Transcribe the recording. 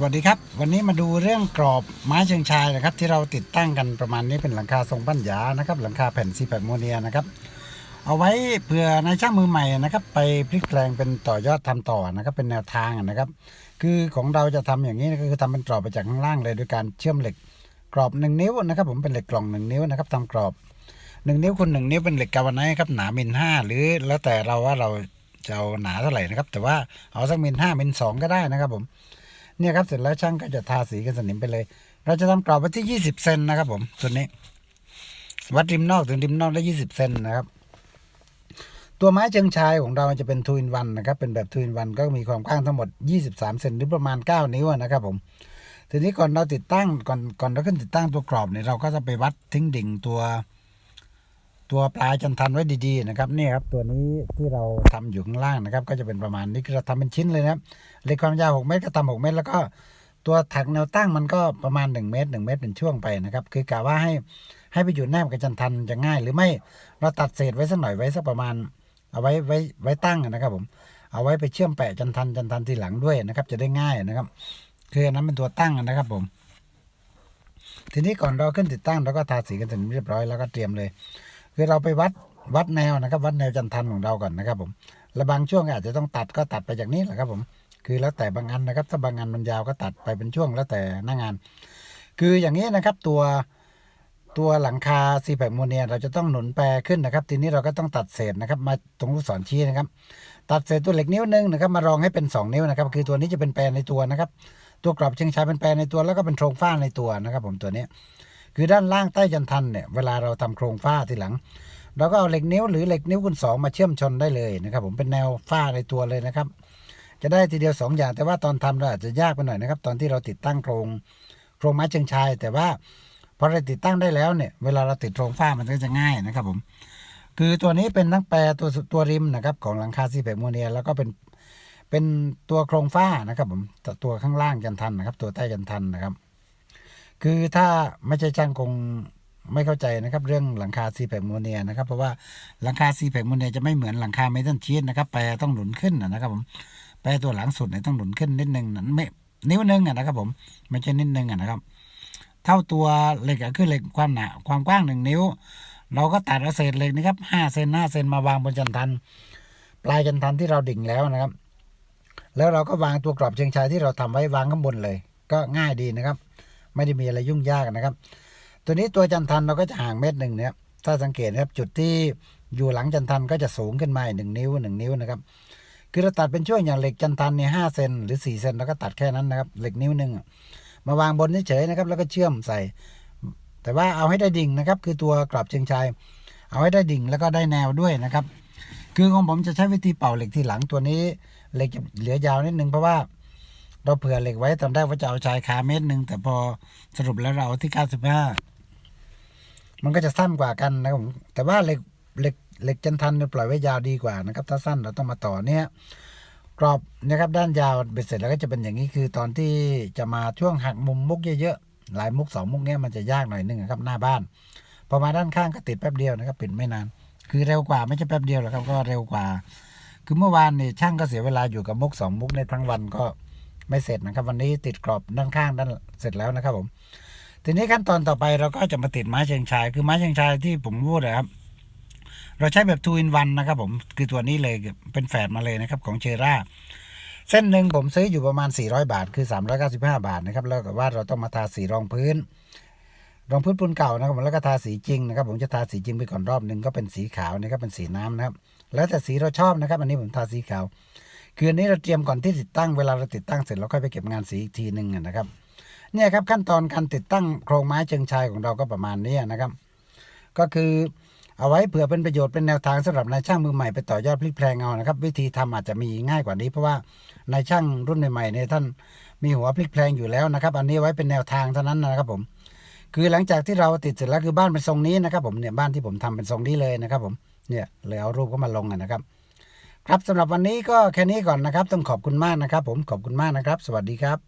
สวัสดีครับ วันนี้มาดูเรื่องกรอบไม้เชิงชายนะครับ ที่เราติดตั้งกันประมาณนี้เป็นหลังคาทรงปัญญานะครับ หลังคาแผ่นซีแพคโมเนียนะครับ เอาไว้เผื่อนายช่างมือใหม่นะครับ ไปพลิกแปลงเป็นต่อยอดทำต่อนะครับ เป็นแนวทางนะครับ คือของเราจะทำอย่างนี้ก็คือทำเป็นกรอบไปจากข้างล่างเลยโดยการเชื่อมเหล็กกรอบหนึ่งนิ้วนะครับ ผมเป็นเหล็กกล่องหนึ่งนิ้วนะครับทำกรอบหนึ่งนิ้วคูณหนึ่งนิ้วเป็นเหล็กกาวไนครับหนามิลห้าหรือแล้วแต่เราว่าเราจะเอาหนาเท่าไหร่นะครับ แต่ว่าเอาสักมิลห้ามิลสองก็ได้นะครับผม เนี่ยครับเสร็จแล้วช่างก็จะทาสีกันสนิมไปเลย เราจะทำกรอบไว้ที่ 20 เซนนะครับผมส่วนนี้ วัดริมนอกถึงริมนอกได้ 20 เซนนะครับ ตัวไม้เชิงชายของเราจะเป็นทูอินวันนะครับ เป็นแบบทูอินวันก็มีความกว้างทั้งหมด 23 เซนหรือประมาณ 9 นิ้วนะครับผมทีนี้ก่อนเราติดตั้งก่อนก่อนเราขึ้นติดตั้งตัวกรอบเนี่ยเราก็จะไปวัดทิ้งดิ่งตัว ตัวปลายจันทันไว้ดีๆนะครับนี่ครับตัวนี้ที่เราทำอยู่ข้างล่างนะครับ ก็จะเป็นประมาณนี้คือเราทำเป็นชิ้นเลยนะครับเล็กความยาว6เมตรก็ทำ6เมตร แล้วก็ตัวถักแนวตั้งมันก็ประมาณ 1 เมตร 1 เมตรเป็นช่วงไปนะครับ คือกะว่าให้ให้ไปอยู่แนบกับจันทันจะง่าย หรือไม่เราตัดเศษไว้สักหน่อยไว้สักประมาณ เอาไว้ไว้ไว้ตั้งนะครับผมเอาไว้ไปเชื่อมแปะจันทันจันทันทีหลังด้วยนะครับ จะได้ง่ายนะครับ คืออันนั้นเป็นตัวตั้งนะครับผม ทีนี้ก่อนเราขึ้นติดตั้งเราก็ทาสีกันเสร็จเรียบร้อยแล้วก็เตรียมเลย คือเราไปวัดวัดแนวนะครับ วัดแนวจันทันของเราก่อนนะครับ ผมและบางช่วงอาจจะต้องตัดก็ตัดไปจากนี้แหละครับผม คือแล้วแต่บางอันนะครับ ถ้าบางอันมันยาวก็ตัดไปเป็นช่วงแล้วแต่หน้างาน คืออย่างนี้นะครับตัวตัวหลังคาซีแพคโมเนียเราจะต้องหนุนแปรขึ้นนะครับ ทีนี้เราก็ต้องตัดเศษนะครับมาตรงลูกศรชี้นะครับ ตัดเศษตัวเหล็กนิ้วหนึงนะครับมารองให้เป็น 2 นิ้วนะครับ คือตัวนี้จะเป็นแปรในตัวนะครับ ตัวกรอบเชิงชายเป็นแปรในตัวแล้วก็เป็นโครงฝ้าในตัวนะครับ ผมตัวนี้ คือด้านล่างใต้จันทันเนี่ยเวลาเราทำโครงฝ้าทีหลัง เราก็เอาเหล็กนิ้วหรือเหล็กนิ้วคูณสองมาเชื่อมชนได้เลยนะครับ ผมเป็นแนวฝ้าในตัวเลยนะครับ จะได้ทีเดียวสองอย่าง แต่ว่าตอนทำเราอาจจะยากไปหน่อยนะครับ ตอนที่เราติดตั้งโครงโครงไม้เชิงชาย แต่ว่าพอเราติดตั้งได้แล้วเนี่ยเวลาเราติดโครงฝ้ามันก็จะง่ายนะครับผมคือตัวนี้เป็นทั้งแปรตัวตัวริมนะครับของหลังคาซีแพคโมเนียแล้วก็เป็นเป็นตัวโครงฝ้านะครับผมต,ตัวข้างล่างจันทันนะครับ ตัวใต้จันทันนะครับ คือถ้าไม่ใช่ช่างคงไม่เข้าใจนะครับ เรื่องหลังคาซีแพคโมเนียนะครับ เพราะว่าหลังคาซีแพคโมเนียจะไม่เหมือนหลังคาเมทัลชีสนะครับแปรต้องหนุนขึ้นนะครับผมแปรตัวหลังสุดเนี่ยต้องหนุนขึ้นนิดนึงนะไม่นิ้วนึงอะนะครับ ผมไม่ใช่นิดนึงอะนะครับ เท่าตัวเหล็กคือเหล็กความหนาความกว้างหนึ่งนิ้ว เราก็ตัดเอาเศษเหล็กนะครับห้าเซนห้าเซนมาวางบนจันทัน ปลายจันทันที่เราดิ่งแล้วนะครับ แล้วเราก็วางตัวกรอบเชิงชายที่เราทำไว้วางข้างบนเลย ก็ง่ายดีนะครับ ไม่ได้มีอะไรยุ่งยากนะครับ ตัวนี้ตัวจันทันเราก็จะห่างเมตรหนึ่งเนี่ยถ้าสังเกตนะครับจุดที่อยู่หลังจันทันก็จะสูงขึ้นมาหนึ่งนิ้วหนึ่งนิ้วนะครับคือเราตัดเป็นช่วงอย่างเหล็กจันทันเนี่ยห้าเซนหรือสี่เซนเราก็ตัดแค่นั้นนะครับเหล็กนิ้วหนึ่งมาวางบนเฉยๆนะครับ แล้วก็เชื่อมใส่ แต่ว่าเอาให้ได้ดิ่งนะครับ คือตัวกรอบเชิงชาย เอาให้ได้ดิ่งแล้วก็ได้แนวด้วยนะครับ คือของผมจะใช้วิธีเป่าเหล็กที่หลังตัวนี้เหล็กจะเหลือยาวนิดนึงเพราะว่า เราเผื่อเหล็กไว้ตอนแรกว่าจะเอาชายคาเมตรหนึ่งแต่พอสรุปแล้วเราเอาที่95มันก็จะสั้นกว่ากันนะครับผมแต่ว่าเหล็กเหล็กเหล็กจันทันเนี่ยปล่อยไว้ยาวดีกว่านะครับ ถ้าสั้นเราต้องมาต่อเนี่ยกรอบนะครับด้านยาวเบ็ดเสร็จแล้วก็จะเป็นอย่างนี้คือตอนที่จะมาช่วงหักมุมมุกเยอะๆหลายมุกสองมุกเนี้ยมันจะยากหน่อยนึงนะครับหน้าบ้านพอมาด้านข้างก็ติดแป๊บเดียวนะครับปิดไม่นาน คือเร็วกว่าไม่ใช่แป๊บเดียวหรอกครับก็เร็วกว่า คือเมื่อวานนี่ช่างก็เสียเวลาอยู่กับมุกสองมุกในทั้งวันก็ ไม่เสร็จนะครับ วันนี้ติดกรอบด้านข้างด้านเสร็จแล้วนะครับผม ทีนี้ขั้นตอนต่อไปเราก็จะมาติดไม้เชิงชาย คือไม้เชิงชายที่ผมพูดนะครับ เราใช้แบบทูอินวันนะครับผมคือตัวนี้เลยเป็นแฝดมาเลยนะครับของเชร่าเส้นหนึ่งผมซื้ออยู่ประมาณ 400 บาท คือ 395 บาทนะครับ แล้วก็ว่าเราต้องมาทาสีรองพื้น รองพื้นปูนเก่านะครับผมแล้วก็ทาสีจริงนะครับ ผมจะทาสีจริงไปก่อนรอบหนึ่งก็เป็นสีขาวนะครับเป็นสีน้ำนะครับ แล้วแต่สีเราชอบนะครับ อันนี้ผมทาสีขาว คืออันนี้เราเตรียมก่อนที่ติดตั้งเวลาเราติดตั้งเสร็จเราค่อยไปเก็บงานสีอีกทีหนึ่งนะครับเนี่ยครับขั้นตอนการติดตั้งโครงไม้เชิงชายของเราก็ประมาณนี้นะครับ ก็คือเอาไว้เผื่อเป็นประโยชน์เป็นแนวทางสำหรับนายช่างมือใหม่ไปต่อยอดพลิกแพลงเอานะครับ วิธีทำอาจจะมีง่ายกว่านี้ เพราะว่านายช่างรุ่นใหม่ๆเนี่ยท่านมีหัวพลิกแพลงอยู่แล้วนะครับ อันนี้ไว้เป็นแนวทางเท่านั้นนะครับผม คือหลังจากที่เราติดเสร็จแล้วคือบ้านเป็นทรงนี้นะครับ ผมเนี่ยบ้านที่ผมทำเป็นทรงนี้เลยนะครับ ผมเนี่ยเลยเอารูปก็มาลงนะครับ ครับสำหรับวันนี้ก็แค่นี้ก่อนนะครับ ต้องขอบคุณมากนะครับ ผมขอบคุณมากนะครับ สวัสดีครับ